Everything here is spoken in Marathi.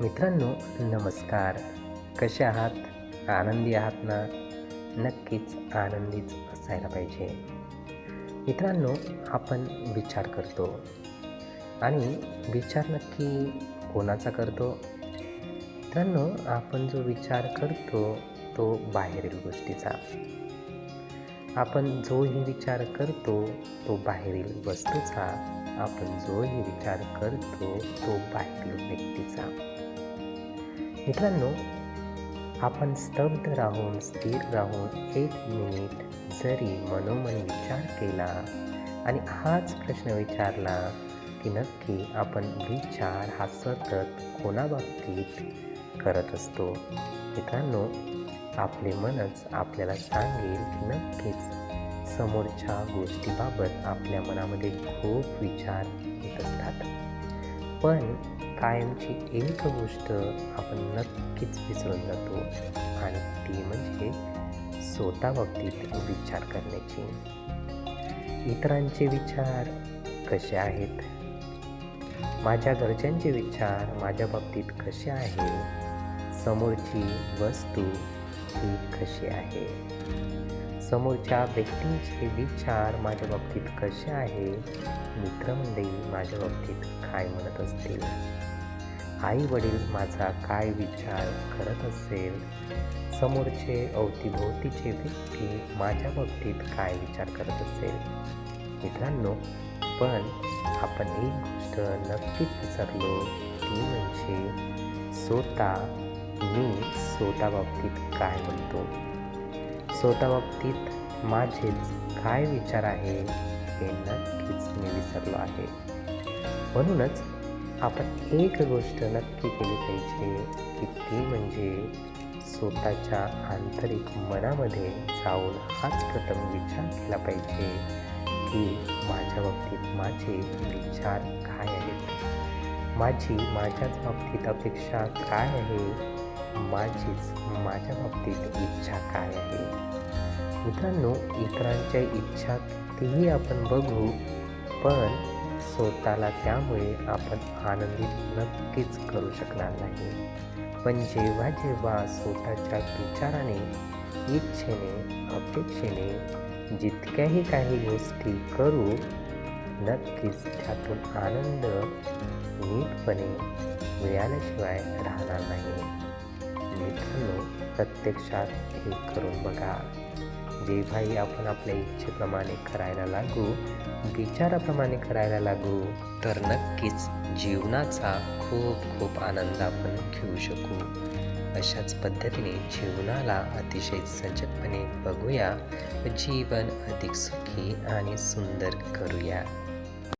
मित्रांनो नमस्कार. कसे आहात? आनंदी आहात ना? नक्कीच आनंदीच असायला पाहिजे. मित्रांनो आपण विचार करतो. आणि विचार नक्की कोणाचा करतो? मित्रांनो आपण जो विचार करतो तो बाहेरील गोष्टीचा. आपण जोही विचार करतो तो बाहेरील वस्तूचा. आपण जोही विचार करतो तो बाहेरील व्यक्ती मित्रांनो आपण स्तब्ध राहून स्थिर राहून एक मिनिट जरी मनोमन विचार केला आणि हाच प्रश्न विचारला की नक्की आपण विचार हा सतत कोणाबाबतीत करत असतो? मित्रांनो आपले मनच आपल्याला सांगेल की नक्कीच समोरच्या गोष्टीबाबत आपल्या मनामध्ये खूप विचार येत असतात. पण कायमची एक गोष्ट आपण नक्कीच विसरून जातो आणि ती म्हणजे स्वतः बाबतीत विचार करण्याची. इतरांचे विचार कसे आहेत? माझ्या घरच्यांचे विचार माझ्या बाबतीत कसे आहे? समोरची वस्तू ही कशी आहे? समोरच्या व्यक्तींचे विचार माझ्या बाबतीत कसे आहे? मित्रमंडळी माझ्या बाबतीत काय म्हणत असतील? आई वडील माझा काय विचार करत असेल? समोरचे अवतीभोवतीचे व्यक्ती माझ्या बाबतीत काय विचार करत असेल? मित्रांनो पण आपण एक गोष्ट नक्कीच विसरलो ती म्हणजे स्वतः मी स्वतः बाबतीत काय म्हणतो? स्वतः बाबतीत माझेच काय विचार आहे हे नक्कीच मी विसरलो आहे. म्हणूनच आपण एक गोष्ट नक्की केली पाहिजे की ती म्हणजे स्वतःच्या आंतरिक मनामध्ये जाऊन हाच प्रथम विचार केला पाहिजे की माझ्या बाबतीत माझे विचार काय आहेत? माझी माझ्याच बाबतीत अपेक्षा काय आहे? माझीच माझ्या बाबतीत इच्छा काय आहे? मित्रांनो इतरांच्या इच्छा तीही आपण बघू पण स्वतःला त्यामुळे आपण आनंदित नक्कीच करू शकणार नाही. पण जेव्हा जेव्हा स्वतःच्या विचाराने इच्छेने अपेक्षेने जितक्याही काही गोष्टी करू नक्कीच त्यातून आनंद नीटपणे मिळाल्याशिवाय राहणार नाही. प्रत्यक्षात हे करून बघा. जेव्हाही आपण आपल्या इच्छेप्रमाणे करायला लागू विचाराप्रमाणे करायला लागू तर नक्कीच जीवनाचा खूप खूप आनंद आपण घेऊ शकू. अशाच पद्धतीने जीवनाला अतिशय सजगपणे बघूया. जीवन अधिक सुखी आणि सुंदर करूया.